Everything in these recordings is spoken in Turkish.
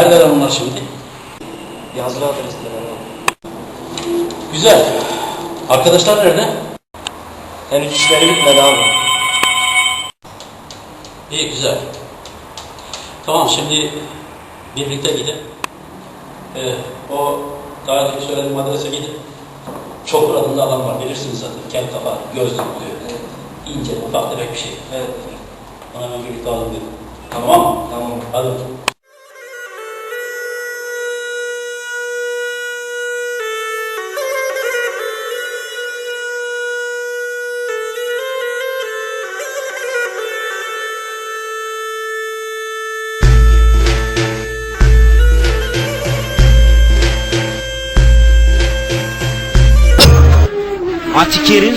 Neredeler onlar şimdi? Yazılı adresleri var. Güzel. Arkadaşlar nerede? Henüz işleri bitmedi abi. İyi güzel. Tamam şimdi birlikte gidin. Ee, o daha önce söylediğim adrese gidin. Çok adında adam var bilirsiniz zaten. Kel kafa, gözlük koyuyor. İnce, ufak tefek bir şey. Evet. Ona hemen birlikte alın dedim. Tamam mı? Tamam. Hadi.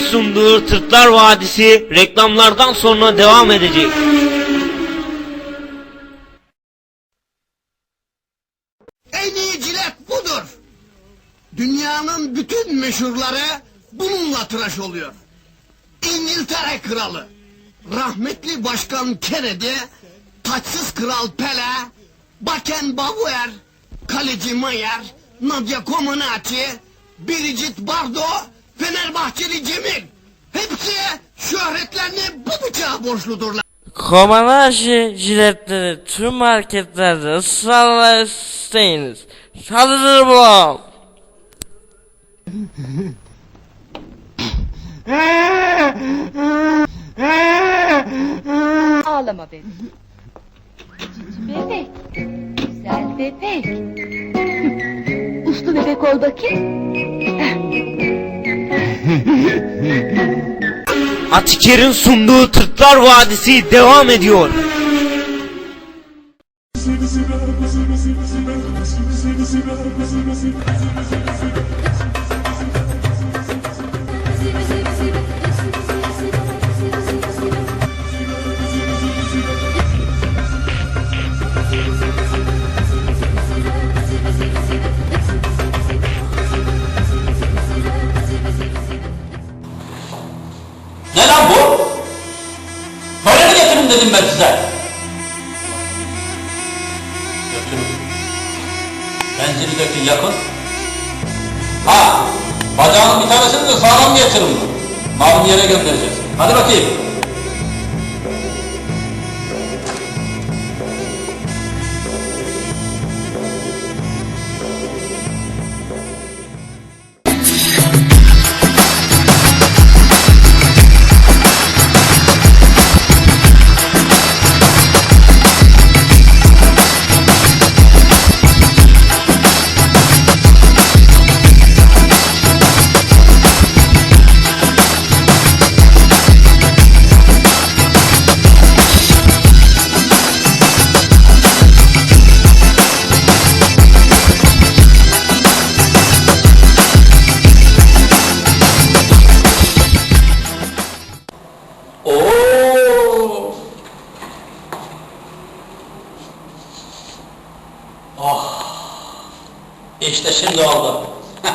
Sunduğu Tırtlar Vadisi reklamlardan sonra devam edecek. En iyi cilet budur. Dünyanın bütün meşhurları bununla tıraş oluyor. İngiltere kralı, rahmetli başkan Kennedy, taçsız kral Pele, Beckenbauer, kaleci Mayer, Nadia Comaneci, Brigitte Bardot, Fenerbahçeli Cemil. Hepsi şöhretlerini bu bıçağa borçludurlar. Komanaji jiletleri tüm marketlerde ısrarla isteyiniz. Salıdır bu. Ağlama benim. Bebek. Güzel bebek. Uslu bebek ol bakayım. Atiker'in sunduğu Tırtlar Vadisi devam ediyor. Dedim ben size. Götürün. Benzini dökün yakın. Ha, bacağının bir tanesini de sağlam getirin. Malum yere göndereceğiz. Hadi bakayım. İşte şimdi oldu.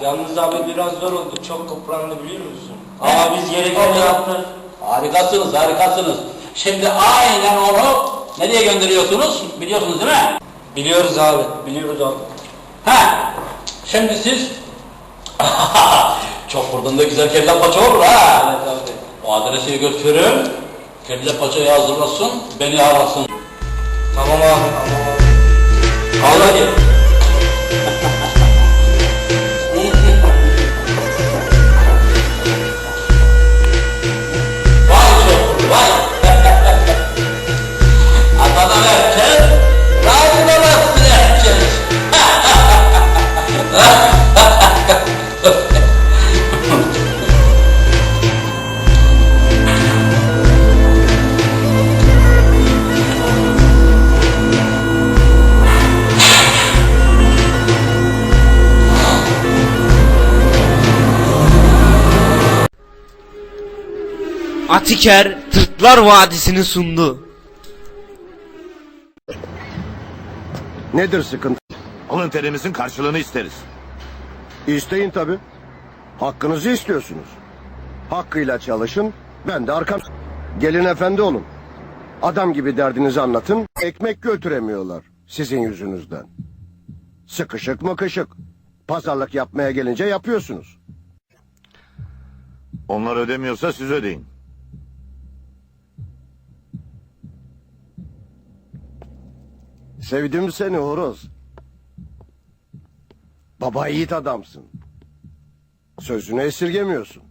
Yalnız abi biraz zor oldu. Çok kıprandı biliyor musun? Ama biz gerekeni yaptık. Harikasınız, harikasınız. Şimdi aynen onu nereye gönderiyorsunuz? Biliyorsunuz değil mi? Biliyoruz abi. Biliyoruz abi. Ha. Şimdi siz çok buradan da güzel kelle paça olur ha. Evet abi. O adresi götürün. Kelle paçayı hazırlasın, beni arasın. Tamam abi. Tamam abi. Al hadi. Atiker Tırtlar Vadisi'ni sundu. Nedir sıkıntı? Alın terimizin karşılığını isteriz. İsteyin tabi. Hakkınızı istiyorsunuz. Hakkıyla çalışın, ben de arkam... Gelin efendi olun. Adam gibi derdinizi anlatın, ekmek götüremiyorlar sizin yüzünüzden. Sıkışık mıkışık. Pazarlık yapmaya gelince yapıyorsunuz. Onlar ödemiyorsa siz ödeyin. Sevdim seni horoz. Baba yiğit adamsın. Sözünü esirgemiyorsun.